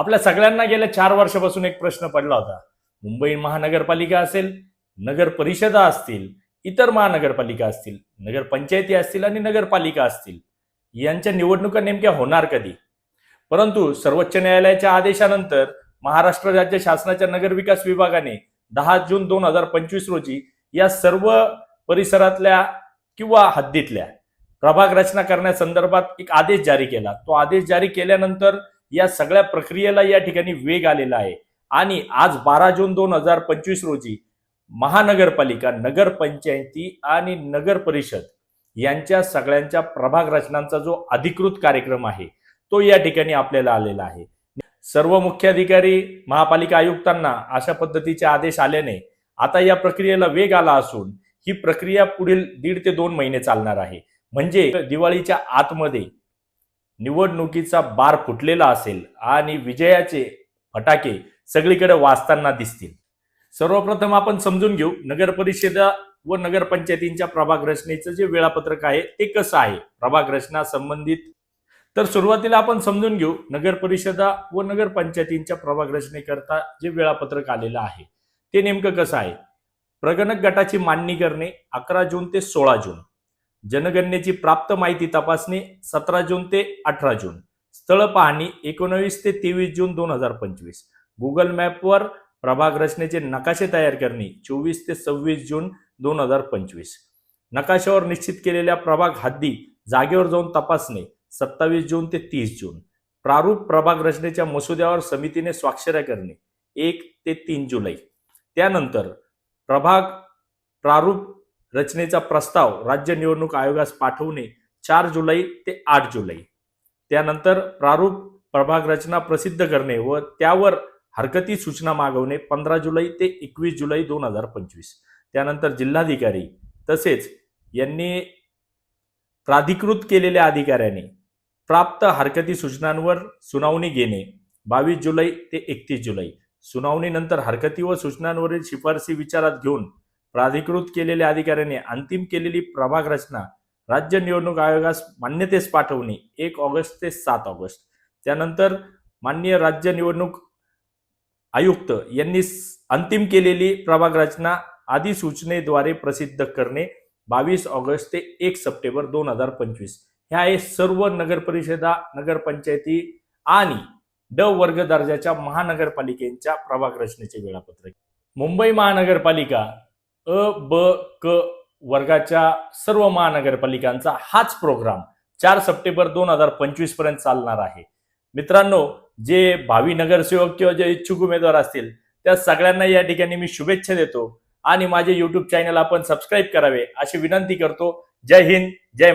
आपल्या सगळ्यांना गेल्या चार वर्षापासून एक प्रश्न पडला होता. मुंबई महानगरपालिका असेल नगर परिषदा असतील इतर महानगरपालिका असतील नगरपंचायती असतील आणि नगरपालिका असतील यांच्या निवडणुका नेमक्या होणार कधी? परंतु सर्वोच्च न्यायालयाच्या आदेशानंतर महाराष्ट्र राज्य शासनाच्या नगरविकास विभागाने दहा जून दोन हजार पंचवीस रोजी या सर्व परिसरातल्या किंवा हद्दीतल्या प्रभाग रचना करण्यासंदर्भात एक आदेश जारी केला. तो आदेश जारी केल्यानंतर या सगळ्या प्रक्रियेला या ठिकाणी वेग आलेला आहे. आणि आज बारा जून दोन हजार पंचवीस रोजी महानगरपालिका नगरपंचायती आणि नगर परिषद यांच्या सगळ्यांच्या प्रभाग रचनांचा जो अधिकृत कार्यक्रम आहे तो या ठिकाणी आपल्याला आलेला आहे. सर्व मुख्याधिकारी महापालिका आयुक्तांना अशा पद्धतीचे आदेश आल्याने आता या प्रक्रियेला वेग आला असून ही प्रक्रिया पुढील दीड ते दोन महिने चालणार आहे. म्हणजे दिवाळीच्या आतमध्ये निवडणुकीचा बार फुटलेला असेल आणि विजयाचे फटाके सगळीकडे वाचताना दिसतील. सर्वप्रथम आपण समजून घेऊ नगर परिषदा व नगरपंचायतींच्या प्रभाग रचनेचं जे वेळापत्रक आहे ते कसं आहे? प्रभाग रचना संबंधित. तर सुरुवातीला आपण समजून घेऊ नगर परिषदा व नगरपंचायतींच्या प्रभाग रचनेकरता जे वेळापत्रक आलेलं आहे ते नेमकं कसं आहे? प्रगणक गटाची मांडणी करणे अकरा जून ते सोळा जून. जनगणनेची प्राप्त माहिती तपासणी सतरा जून ते अठरा जून. स्थळ पाहणी एकोणवीस ते तेवीस जून दोन हजार पंचवीस. गुगल मॅपवर प्रभाग रचनेचे नकाशे तयार करणे चोवीस ते सव्वीस जून दोन हजार पंचवीस. नकाशावर निश्चित केलेल्या प्रभाग हद्दी जागेवर जाऊन तपासणे सत्तावीस जून ते तीस जून. प्रारूप प्रभाग रचनेच्या मसुद्यावर समितीने स्वाक्षऱ्या करणे एक ते तीन जुलै. त्यानंतर प्रभाग प्रारूप रचनेचा प्रस्ताव राज्य निवडणूक आयोगास पाठवणे चार जुलै ते आठ जुलै. त्यानंतर प्रारूप प्रभाग रचना प्रसिद्ध करणे व त्यावर हरकती सूचना मागवणे पंधरा जुलै ते एकवीस जुलै दोन हजार पंचवीस. त्यानंतर जिल्हाधिकारी तसेच यांनी प्राधिकृत केलेल्या अधिकाऱ्याने प्राप्त हरकती सूचनांवर सुनावणी घेणे बावीस जुलै ते एकतीस जुलै. सुनावणीनंतर हरकती व सूचनांवरील शिफारसी विचारात घेऊन प्राधिकृत केलेल्या अधिकाऱ्याने अंतिम केलेली प्रभाग रचना राज्य निवडणूक आयोगास मान्यतेस पाठवणे एक ऑगस्ट ते सात ऑगस्ट. त्यानंतर माननीय राज्य निवडणूक आयुक्त यांनी अंतिम केलेली प्रभाग रचना अधिसूचनेद्वारे प्रसिद्ध करणे बावीस ऑगस्ट ते एक सप्टेंबर दोन हजार पंचवीस. हे आहे सर्व नगरपरिषदा नगरपंचायती आणि ड वर्ग दर्जाच्या महानगरपालिकेच्या प्रभाग रचनेचे वेळापत्रक. मुंबई महानगरपालिका अ ब क वर्गाच्या सर्व महानगरपालिकांचा हाच प्रोग्राम चार सप्टेंबर दोन हजार पंचवीसपर्यंत चालणार आहे. मित्रांनो जे भावी नगरसेवक किंवा जे इच्छुक उमेदवार असतील त्या सगळ्यांना या ठिकाणी मी शुभेच्छा देतो आणि माझे युट्यूब चॅनल आपण सबस्क्राईब करावे अशी विनंती करतो. जय हिंद जय